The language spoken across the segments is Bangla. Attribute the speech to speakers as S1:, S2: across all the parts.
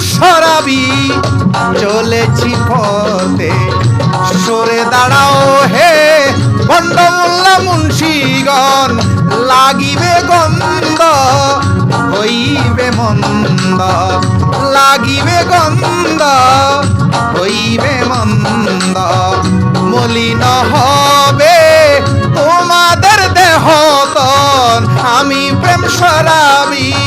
S1: সরাবি, চলেছি পথে। সরে দাঁড়াও হে ভণ্ডমোল্লা মুন্সিগণ, লাগিবে গন্ধ, হইবে মন্দ। লাগিবে গন্ধ, হইবে মন্দ। মলিন হবে তোমাদের দেহ তন আমি প্রেম সরাবি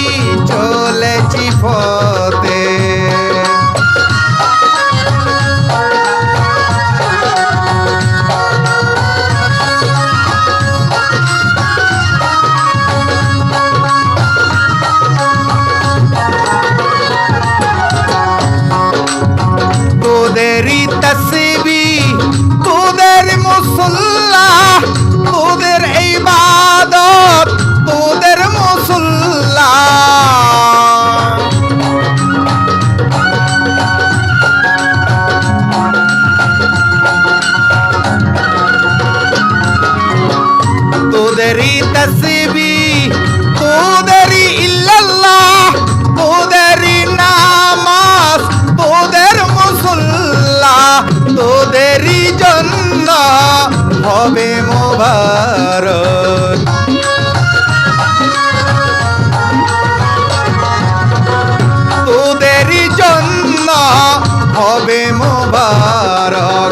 S1: হবে মোবারক।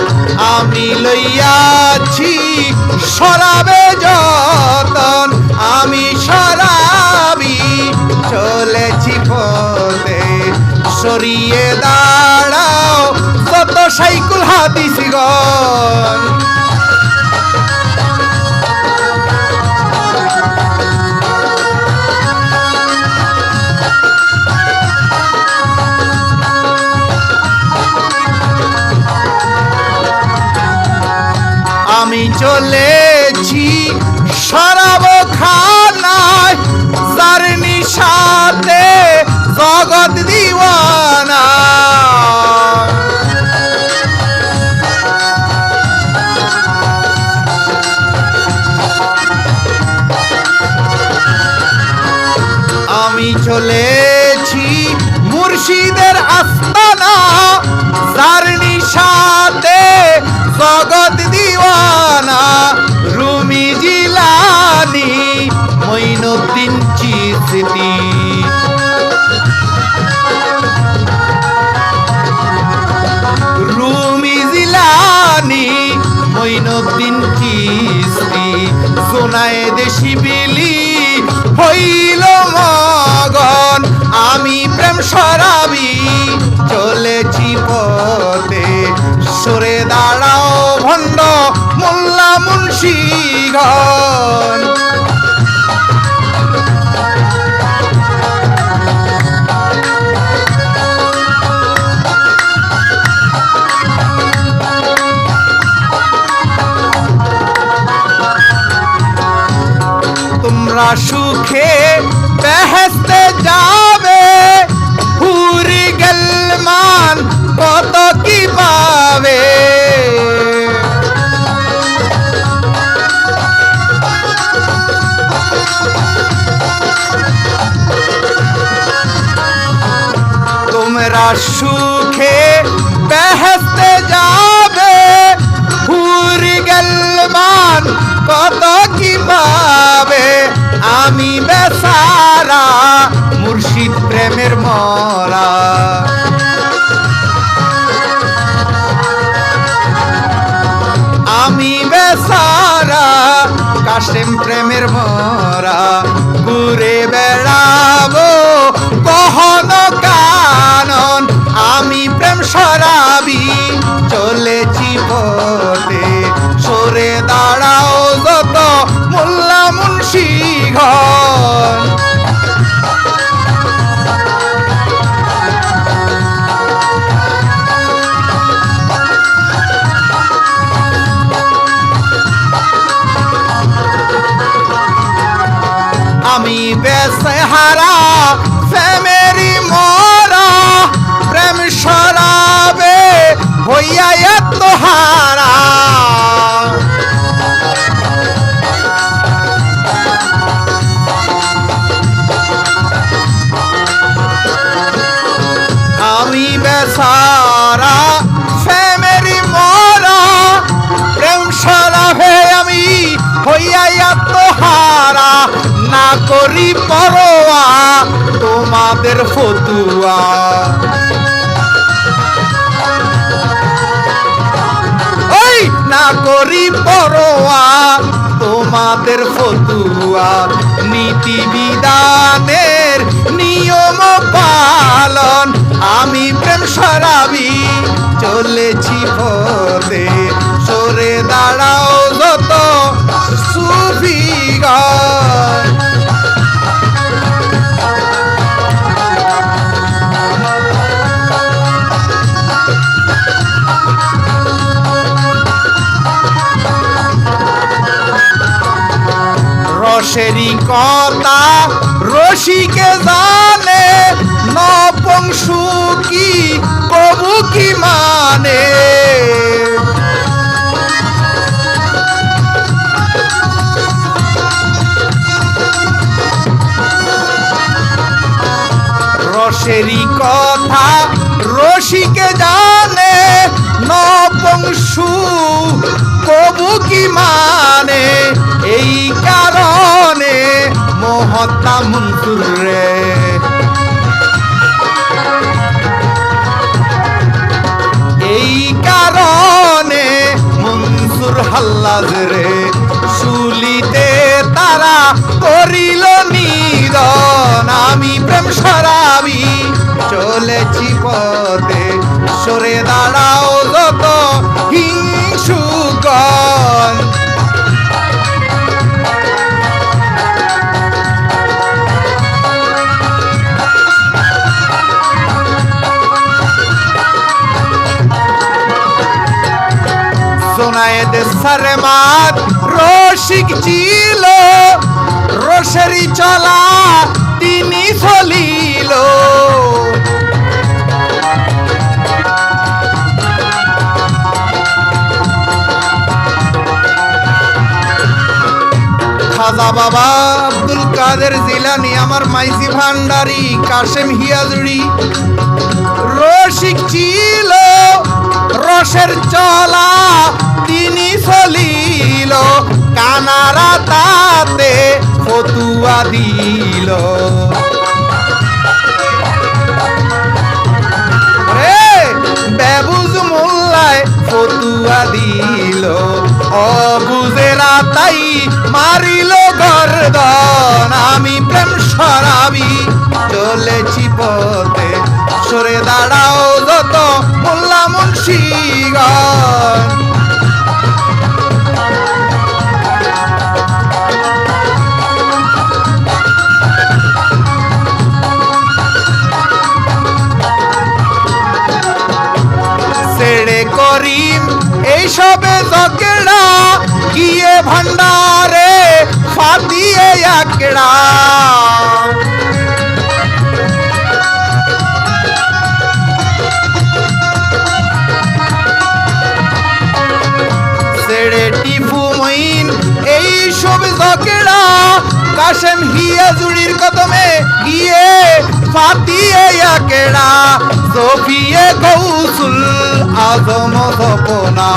S1: আমি লইয়াছি সরাবে যতন, আমি সরাবি, চলেছি পথে। সরিয়ে দাঁড়াও, কত সাইকুল হাতিস আমি চলেছি। সরব খানায় যার নিশাতে জগৎ দিওয়ানা। আমি চলেছি মুর্শিদের আস্তানা যার চিস্তি রুমি জিলানি মঈনুদ্দিন চিস্তি সোনায় দেশি বিলি হইল মগন, আমি প্রেম সরাবি, চলেছি পথে। সরে দাঁড়াও ভণ্ড মোল্লা মুন্সিগণ। তোমরা সুখে বেহেস্তে যাবে হুরি গেলমান কত কি পাবে তোমরা সুখে বেহেস্তে যাবে হুরি গেলমান কত কি পাবে আমি বেসারা মুর্শিদ প্রেমের মরা। আমি বেসারা কাশেম প্রেমের আমি বেসহারা প্রেমেরি মরা প্রেম সরাবে হইয়া এত হারা। পরোয়া, তোমাদের ফতুয়া। ওই না করি পরোয়া, তোমাদের ফতুয়া। নীতি বিধানের নিয়ম পালন, আমি প্রেম সরাবি, চলেছি পথে। রসেরই কথা রসিকে জানে নপংসু কি কবু কি মানে? রসেরই কথা রসিকে জানে নপংসু কবু কি মানে? এই কারণে মহত্তা মন্তুর রে। এই কারণে মনসুর হাল্লাজ রে, শুলিতে তারা করিল নিদন আমি প্রেম সরাবি চলেছি পথে, সরে দাঁড়াও সরমাত রসিক ছিল রসেরি চলা তিনি চলিল খাজা বাবা আব্দুল কাদের জিলানি, আমার মাইজি ভান্ডারি, কাশেম হিয়াজুড়ি। রসিক ছিল রসের চলা তিনি চলিল কানারা তাতে ফতুয়া দিল। বেবুজ মোল্লায় ফতুয়া দিল অবুজেরা তাই একড়া ছেড়ে টিপু মইন এই সব জকেড়া কাশেম হিয়া জুড়ির কদমে গিয়ে ফাটিয়ে একেড়া সফিয়ে কৌসুল আজম সপনা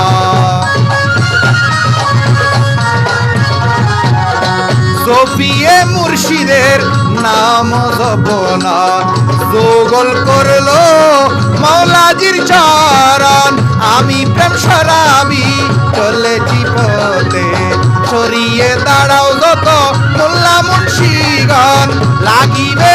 S1: সফিয়ে মুর্শিদের নাম জপনা যোগল করল মৌলাজির চরণ। আমি প্রেম সরাবি, চলেছি পথে। সরিয়ে দাঁড়াও যত মোল্লা মুন্সিগণ, লাগিবে